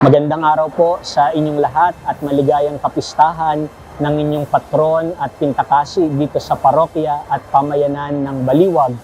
Magandang araw po sa inyong lahat at maligayang kapistahan ng inyong patron at pintakasi dito sa parokya at pamayanan ng Baliwag.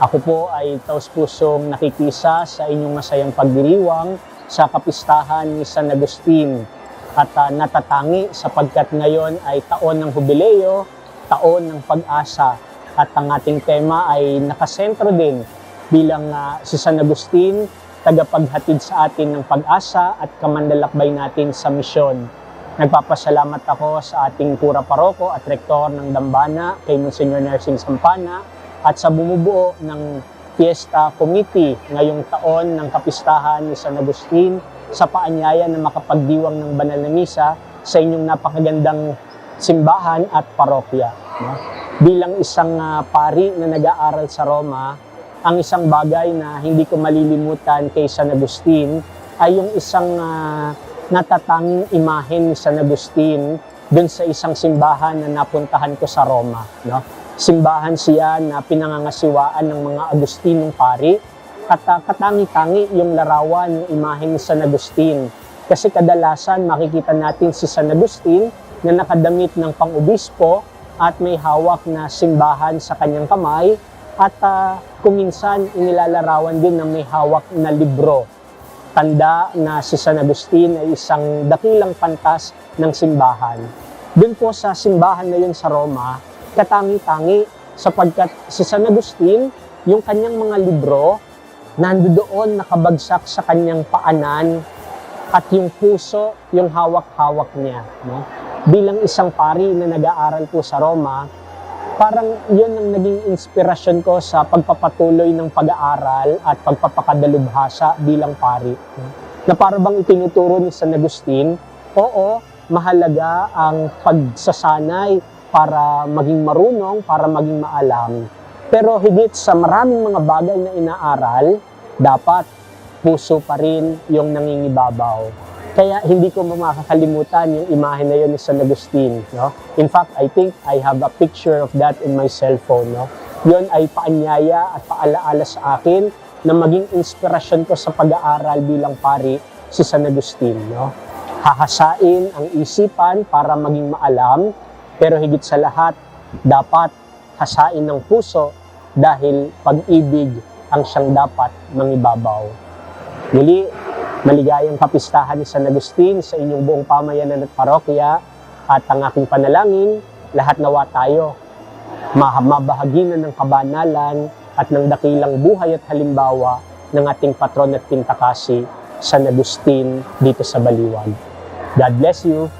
Ako po ay taus pusong nakikisa sa inyong masayang pagdiriwang sa kapistahan ni San Agustin at ah, natatangi sapagkat ngayon ay taon ng hubileo, taon ng pag-asa at ang ating tema ay nakasentro din bilang ah, si San Agustin tagapaghatid sa atin ng pag-asa at kamandalakbay natin sa misyon. Nagpapasalamat ako sa ating kura paroko at rektor ng Dambana, kay Monsignor Nursing Sampana, at sa bumubuo ng Fiesta Committee ngayong taon ng kapistahan ni San Agustin sa paanyaya na makapagdiwang ng banal na misa sa inyong napakagandang simbahan at parokya. Bilang isang ah, pari na nag-aaral sa Roma, ang isang bagay na hindi ko malilimutan kay San Agustin ay yung isang ah, natatanging imahe ni San Agustin dun sa isang simbahan na napuntahan ko sa Roma. No? Simbahan siya na pinangangasiwaan ng mga Agustinong pari at katangi-tangi yung larawan ng imahe ni San Agustin. Kasi kadalasan makikita natin si San Agustin na nakadamit ng pang-ubispo at may hawak na simbahan sa kanyang kamay at ah, kuminsan inilalarawan din na may hawak na libro. Tanda na si San Agustin ay isang dakilang pantas ng simbahan. Doon po sa simbahan na yun sa Roma, katangi-tangi sapagkat si San Agustin, yung kanyang mga libro, nandoon nakabagsak sa kanyang paanan at yung puso, yung hawak-hawak niya. No? Bilang isang pari na nag-aaral po sa Roma, parang yun ang naging inspirasyon ko sa pagpapatuloy ng pag-aaral at pagpapakadalubhasa bilang pari. Na para bang itinuturo ni San Agustin, oo, mahalaga ang pagsasanay para maging marunong, para maging maalam. Pero higit sa maraming mga bagay na inaaral, dapat puso pa rin yung nangingibabaw. Kaya hindi ko makakalimutan yung imahe na yun ni San Agustin. No? In fact, I think I have a picture of that in my cellphone. No? Yun ay paanyaya at paalaala sa akin na maging inspirasyon ko sa pag-aaral bilang pari si San Agustin. No? Hahasain ang isipan para maging maalam, pero higit sa lahat, dapat hasain ng puso dahil pag-ibig ang siyang dapat mangibabaw. Muli, maligayang kapistahan ni San Agustin sa inyong buong pamayanan at parokya at ang aking panalangin, lahat nawa tayo ma- mabahaginan ng kabanalan at ng dakilang buhay at halimbawa ng ating patron at pintakasi, San Agustin dito sa Baliwag. God bless you.